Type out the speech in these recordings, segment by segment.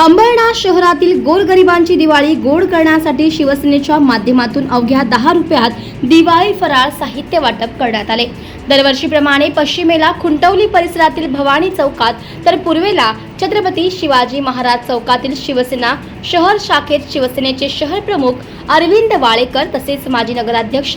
अंबरनाथ शहरातील गोरगरिबांची दिवाळी गोड करण्यासाठी शिवसेनेच्या माध्यमातून अवघ्या दहा रुपयात दिवाळी फराळ साहित्य वाटप करण्यात आले. दरवर्षीप्रमाणे पश्चिमेला खुंटवली परिसरातील भवानी चौकात तर पूर्वेला छत्रपती शिवाजी महाराज चौकातील शिवसेना शहर शाखेत शिवसेनेचे शहर प्रमुख अरविंद वाळेकर तसेच माजी नगराध्यक्ष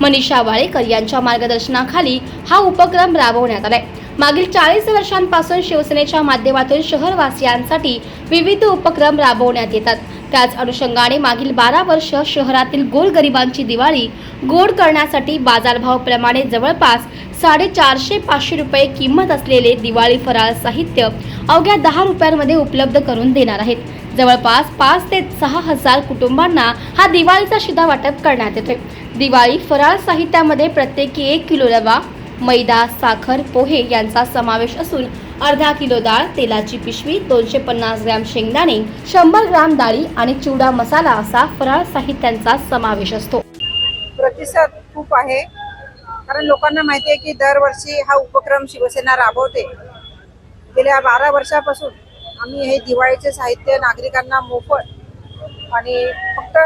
मनीषा वाळेकर यांच्या मार्गदर्शनाखाली हा उपक्रम राबवण्यात आलाय. मागील चाळीस वर्षांपासून शिवसेनेच्या माध्यमातून शहरवासियांसाठी विविध उपक्रम राबवण्यात येतात. त्याच अनुषंगाने मागील बारा वर्ष शहरातील गोरगरिबांची दिवाळी गोड करण्यासाठी बाजारभावाप्रमाणे जवळपास साडेचारशे पाचशे रुपये किंमत असलेले दिवाळी फराळ साहित्य अवघ्या दहा रुपयांमध्ये उपलब्ध करून देणार आहेत. जवळपास पाच ते सहा हजार कुटुंबांना हा दिवाळीचा शिधा वाटप करण्यात येतोय. दिवाळी फराळ साहित्यामध्ये प्रत्येकी एक किलो रवा मैदा साखर पोहे यांचा समावेश असून अर्धा किलो डाळ तेलाची पिशवी दोनशे पन्नास ग्रॅम शेंगदाणे शंभर ग्राम डाळी आणि चिवडा मसाला असा फराळ साहित्यांचा समावेश असतो. प्रतिसाद खूप आहे. कारण लोकांना माहिती आहे की दरवर्षी हा उपक्रम शिवसेना राबवते. गेल्या बारा वर्षापासून आम्ही हे दिवाळीचे साहित्य नागरिकांना मोफत आणि फक्त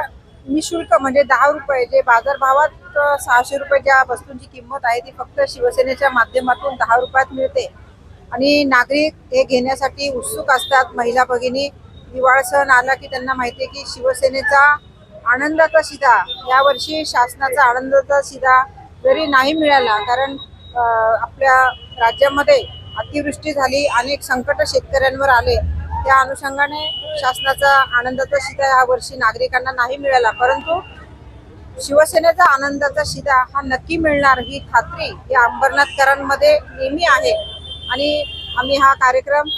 निशुल्क म्हणजे दहा रुपये जे बाजारभावात सहाशे रुपये ज्या वस्तूंची किंमत आहे ती फक्त शिवसेनेच्या माध्यमातून दहा रुपयात मिळते. आणि नागरिक हे घेण्यासाठी उत्सुक असतात. महिला भगिनी दिवाळ सण आला की त्यांना माहिती आहे की शिवसेनेचा आनंदाचा शिधा यावर्षी शासनाचा आनंदाचा शिधा जरी नाही मिळाला कारण आपल्या राज्यामध्ये अतिवृष्टी झाली अनेक संकट शेतकऱ्यांवर आले. त्या अनुषंगाने शासनाचा आनंदाचा शिधा या वर्षी नागरिकांना नाही मिळाला परंतु शिवसेनेचा आनंदाचा शिधा हा नक्की मिळणार ही खात्री या अंबरनाथकरांमध्ये नेहमी आहे. आणि आम्ही हा कार्यक्रम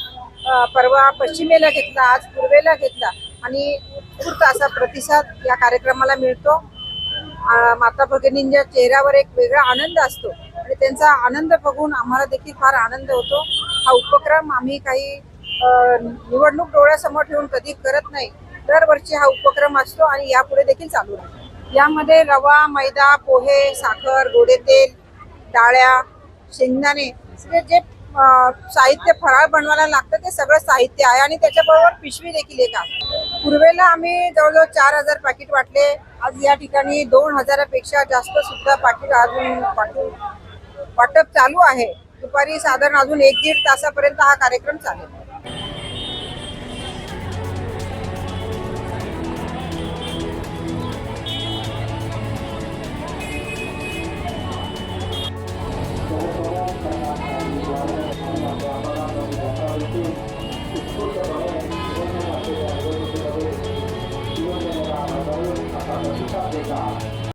परवा पश्चिमेला घेतला आज पूर्वेला घेतला आणि उत्स्फूर्त असा प्रतिसाद या कार्यक्रमाला मिळतो. माता भगिनींच्या चेहऱ्यावर एक वेगळा आनंद असतो आणि त्यांचा आनंद बघून आम्हाला देखील फार आनंद होतो. हा उपक्रम आम्ही काही निवडणूक डोळ्यासमोर ठेवून कधी करत नाही दरवर्षी हा उपक्रम असतो आणि यापुढे देखील चालू राहतो यामध्ये रवा मैदा पोहे साखर गोडे तेल डाळ्या शेंगदाणे सगळे जे साहित्य फराळ बनवायला लागतं ते सगळं साहित्य आहे आणि त्याच्याबरोबर पिशवी देखील एक आहे. पूर्वेला आम्ही जवळजवळ चार हजार पाकिट वाटले आज या ठिकाणी दोन हजारापेक्षा जास्त सुद्धा पाकिट अजून वाटून वाटप चालू आहे. दुपारी साधारण अजून एक दीड तासापर्यंत हा कार्यक्रम चालेल. 这个。